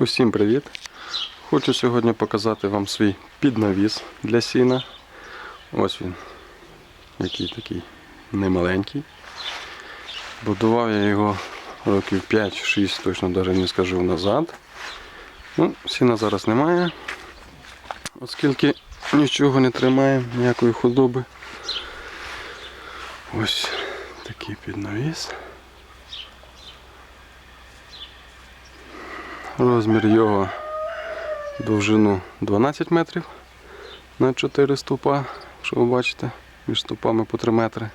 Усім привіт! Хочу сьогодні показати вам свій піднавіс для сіна. Ось він, який такий немаленький. Будував я його років 5-6, точно навіть не скажу назад. Ну, сіна зараз немає, оскільки нічого не тримає, ніякої худоби. Ось такий піднавіс. Розмір його довжину 12 метрів на 4 стовпа, якщо ви бачите, між стовпами по 3 метри.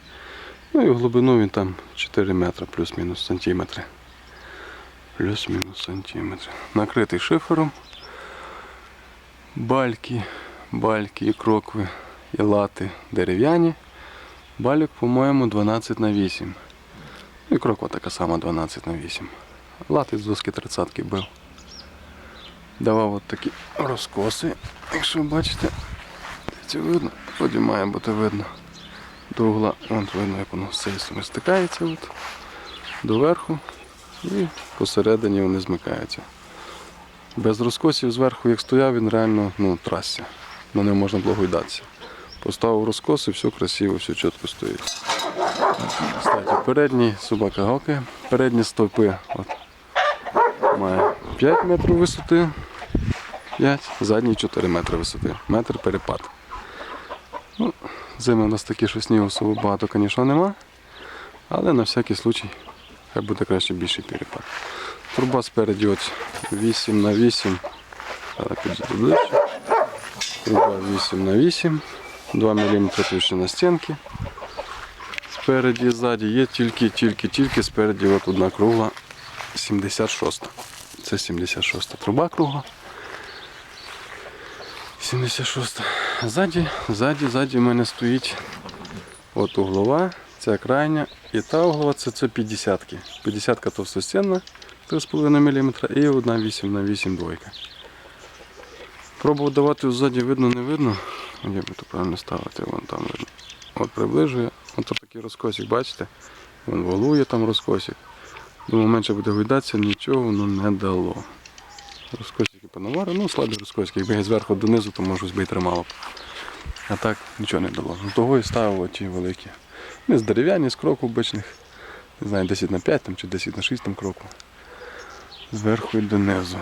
Ну і в глибину він там 4 метри плюс-мінус сантиметри. Плюс-мінус сантиметри. Накритий шифером. Бальки, бальки і крокви, і лати дерев'яні. Балік, по-моєму, 12 на 8. І кроква така сама 12 на 8. Лати з доски 30 бив. Давав от такі розкоси, якщо ви бачите, це видно, тоді має бути видно. До угла, вон видно, як воно сторони стикається от, до верху і посередині вони змикаються. Без розкосів зверху, як стояв, він реально ну, трасся. На ньому можна було гойдатися. Поставив розкоси, все красиво, все чітко стоїть. Кстати, передній собака гавкає, передні стовпи от, має 5 метрів висоти, 5, задній 4 метри висоти, метр перепад. Ну, зими у нас такі, що снігу особо багато, звісно, нема, але на всякий случай хай буде краще більший перепад. Труба спереді от 8 на 8. Зараз підійду ближче. Труба 8 на 8, 2 мм на стінки. Спереді ззаді є тільки, тільки, тільки спереді от одна кругла 76. Це 76-та труба кругла. 76. Ззаді, ззаді, ззаді в мене стоїть от углова, ця крайня, і та углова це, це 50. -ки. 50-ка товстостінна 3,5 мм і одна 8 на 8 двойка. Пробував давати ззаді видно, не видно. Би то правильно ставити, вон там видно. От приближує, от такий розкосик, бачите? Вон волує там розкосик. Думаю, менше буде гойдатися, нічого воно не дало. Розкосики понаварив, ну слабі розкосики. Якби я зверху донизу, то може би і тримало б. А так нічого не дало. Ну, Того і ставив оті великі. Не з дерев'яні, з кроку обичних. Не знаю, 10 на 5 там, чи 10 на 6 там кроку. Зверху і донизу.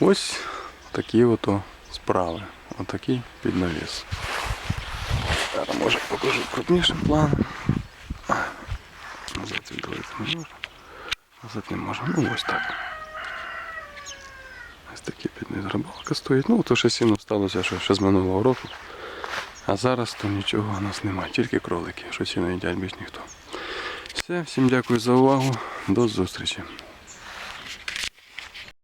Ось такі ото справи. Отакий піднавіс. Зараз може покажу крупнішим планом. Не можна. Назад можу. Ну ось так. Ось такі підниз рибалка стоїть. Ну, то ще сіно сталося, що ще з минулого року. А зараз то нічого у нас немає, тільки кролики, що сіно їдять більш ніхто. Все, всім дякую за увагу. До зустрічі.